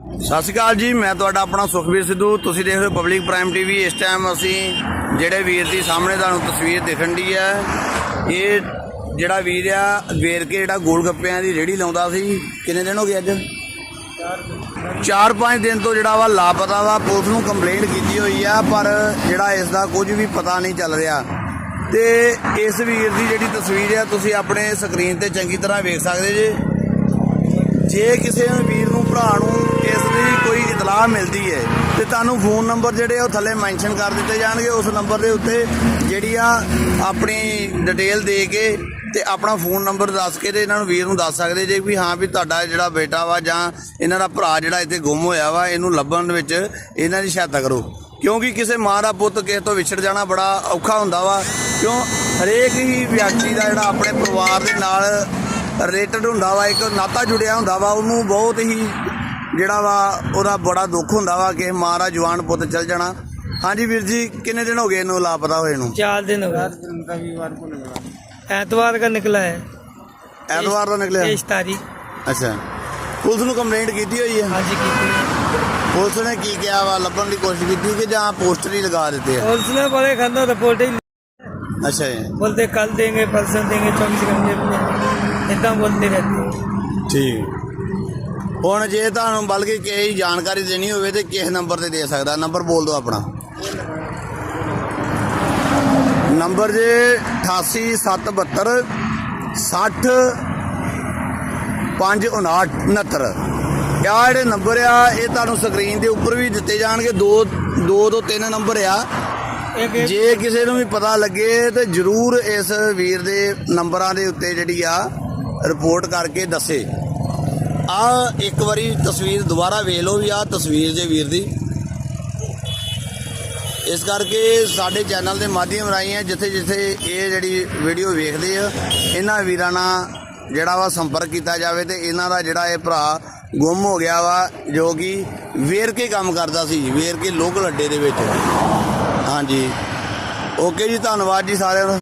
ਸਤਿ ਸ਼੍ਰੀ ਅਕਾਲ ਜੀ, ਮੈਂ ਤੁਹਾਡਾ ਆਪਣਾ ਸੁਖਬੀਰ ਸਿੱਧੂ। ਤੁਸੀਂ ਦੇਖ ਰਹੇ ਹੋ ਪਬਲਿਕ ਪ੍ਰਾਈਮ ਟੀਵੀ ਇਸ ਟਾਈਮ ਅਸੀਂ ਜਿਹੜੇ ਵੀਰ ਦੀ ਸਾਹਮਣੇ ਤੁਹਾਨੂੰ ਤਸਵੀਰ ਦਿਖਣ ਦੀ ਹੈ, ਇਹ ਜਿਹੜਾ ਵੀਰ ਆ, ਵੇਰ ਕੇ ਜਿਹੜਾ ਗੋਲ ਗੱਪਿਆਂ ਦੀ ਰੇੜੀ ਲਾਉਂਦਾ ਸੀ, ਕਿੰਨੇ ਦਿਨ ਹੋ ਗਏ ਅੱਜ? 4-5 ਦਿਨ ਤੋਂ ਜਿਹੜਾ ਵਾ ਲਾਪਤਾ ਵਾ, ਪੁਲਿਸ ਨੂੰ ਕੰਪਲੇਂਟ ਕੀਤੀ ਹੋਈ ਆ, ਪਰ ਜਿਹੜਾ ਇਸ ਦਾ ਕੁਝ ਵੀ ਪਤਾ ਨਹੀਂ ਚੱਲ ਰਿਹਾ। ਤੇ ਇਸ ਵੀਰ ਦੀ ਜਿਹੜੀ ਤਸਵੀਰ ਆ, ਤੁਸੀਂ ਆਪਣੇ ਸਕਰੀਨ ਤੇ ਚੰਗੀ ਤਰ੍ਹਾਂ ਵੇਖ ਸਕਦੇ ਜੇ। ਜੇ ਕਿਸੇ ਵੀਰ ਨੂੰ, ਭਰਾ ਨੂੰ ਇਸ ਦੀ ਕੋਈ ਇਤਲਾਹ ਮਿਲਦੀ ਹੈ ਤੇ ਤੁਹਾਨੂੰ ਫੋਨ ਨੰਬਰ ਜਿਹੜੇ ਉਹ ਥੱਲੇ ਮੈਂਸ਼ਨ ਕਰ ਦਿੱਤੇ ਜਾਣਗੇ, ਉਸ ਨੰਬਰ ਦੇ ਉੱਤੇ ਜਿਹੜੀ ਆ ਆਪਣੀ ਡਿਟੇਲ ਦੇ ਕੇ ਤੇ ਆਪਣਾ ਫੋਨ ਨੰਬਰ ਦੱਸ ਕੇ ਤੇ ਇਹਨਾਂ ਨੂੰ ਵੀਰ ਨੂੰ ਦੱਸ ਸਕਦੇ ਜੇ ਵੀ ਹਾਂ ਵੀ ਤੁਹਾਡਾ ਜਿਹੜਾ ਬੇਟਾ ਵਾ ਜਾਂ ਇਹਨਾਂ ਦਾ ਭਰਾ ਜਿਹੜਾ ਇੱਥੇ ਗੁੰਮ ਹੋਇਆ ਵਾ, ਇਹਨੂੰ ਲੱਭਣ ਵਿੱਚ ਇਹਨਾਂ ਦੀ ਸਹਾਇਤਾ ਕਰੋ। ਕਿਉਂਕਿ ਕਿਸੇ ਮਾਂ ਦਾ ਪੁੱਤ ਕਿਸੇ ਤੋਂ ਵਿਛੜ ਜਾਣਾ ਬੜਾ ਔਖਾ ਹੁੰਦਾ ਵਾ। ਕਿਉਂ? ਹਰੇਕ ਹੀ ਵਿਅਕਤੀ ਦਾ ਜਿਹੜਾ ਆਪਣੇ ਪਰਿਵਾਰ ਦੇ ਨਾਲ ਰਿਲੇਟਡ ਹੁੰਦਾ ਵਾ ਇੱਕ ਨਾਤਾ ਜੁੜਿਆ ਹੁੰਦਾ ਵਾ ਉਹਨੂੰ ਬਹੁਤ ਹੀ ਜਿਹੜਾ ਵਾ ਉਹਦਾ ਬੜਾ ਦੁੱਖ ਹੁੰਦਾ ਵਾ ਕਿ ਮਾਂ ਦਾ ਜਵਾਨ ਪੁੱਤ ਚਲ ਜਾਣਾ ਹਾਂਜੀ ਵੀਰ ਜੀ ਕਿੰਨੇ ਦਿਨ ਹੋ ਗਏ ਇਹਨੂੰ ਲਾਪਤਾ ਹੋਏ ਨੂੰ चार दिन हो गए एतवार का निकला है ਐਤਵਾਰ ਦਾ ਨਿਕਲਿਆ तेईस तारीख ਅੱਛਾ ਪੁਲਿਸ ਨੂੰ ਕੰਪਲੇਂਟ ਕੀਤੀ ਹੋਈ ਹੈ हाँ जी की थी ਪੁਲਿਸ ਨੇ ਕੀ ਕਿਹਾ ਵਾ ਲੱਭਣ ਦੀ ਕੋਸ਼ਿਸ਼ ਕੀਤੀ ਕਿ ਜਾਂ ਪੋਸਟਰ ਹੀ ਲਗਾ ਦਿੱਤੇ ਆ और उसने बड़े खंडो रिपोर्ट ही ਅੱਛਾ ਜੀ बोलते कल देंगे परसों देंगे चौबीस घंटे में इतना बोलते रहते हैं ਠੀਕ ਹੁਣ ਜੇ ਤੁਹਾਨੂੰ ਬਲਕਿ ਕਿਸੇ ਜਾਣਕਾਰੀ ਦੇਣੀ ਹੋਵੇ ਤੇ ਕਿਸ ਨੰਬਰ ਤੇ ਦੇ ਸਕਦਾ ਨੰਬਰ ਬੋਲ ਦਿਓ ਆਪਣਾ ਨੰਬਰ ਜੇ 8872 60 559 ਆ ਜਿਹੜੇ ਨੰਬਰ ਆ ਇਹ ਤੁਹਾਨੂੰ ਸਕਰੀਨ ਦੇ ਉੱਪਰ ਵੀ ਦਿੱਤੇ ਜਾਣਗੇ ਦੋ ਦੋ ਤੋਂ ਤਿੰਨ ਨੰਬਰ ਆ एक एक ਜੇ ਕਿਸੇ ਨੂੰ ਵੀ ਪਤਾ ਲੱਗੇ ਤੇ ਜਰੂਰ ਇਸ ਵੀਰ ਦੇ ਨੰਬਰਾਂ ਦੇ ਉੱਤੇ ਜਿਹੜੀ ਆ ਰਿਪੋਰਟ ਕਰਕੇ ਦੱਸੇ। ਆ ਇੱਕ ਵਾਰੀ ਤਸਵੀਰ ਦੁਬਾਰਾ ਵੇਖ ਲਓ ਵੀ ਆ ਤਸਵੀਰ ਦੇ ਵੀਰ ਦੀ। ਇਸ ਕਰਕੇ ਸਾਡੇ ਚੈਨਲ ਦੇ ਮਾਧਿਅਮ ਰਾਹੀਂ ਹੈ ਜਿੱਥੇ ਜਿੱਥੇ ਇਹ ਜਿਹੜੀ ਵੀਡੀਓ ਵੇਖਦੇ ਆ, ਇਹਨਾਂ ਵੀਰਾਂ ਨਾਲ ਜਿਹੜਾ ਵਾ ਸੰਪਰਕ ਕੀਤਾ ਜਾਵੇ ਤੇ ਇਹਨਾਂ ਦਾ ਜਿਹੜਾ ਇਹ ਭਰਾ ਗੁੰਮ ਹੋ ਗਿਆ ਵਾ, ਜੋ ਕਿ ਵੇਰ ਕੇ ਕੰਮ ਕਰਦਾ ਸੀ, ਵੇਰ ਕੇ ਲੋਕਲ ਅੱਡੇ ਦੇ ਵਿੱਚ। ਹਾਂਜੀ। ਓਕੇ ਜੀ ਧੰਨਵਾਦ ਜੀ ਸਾਰਿਆਂ ਦਾ।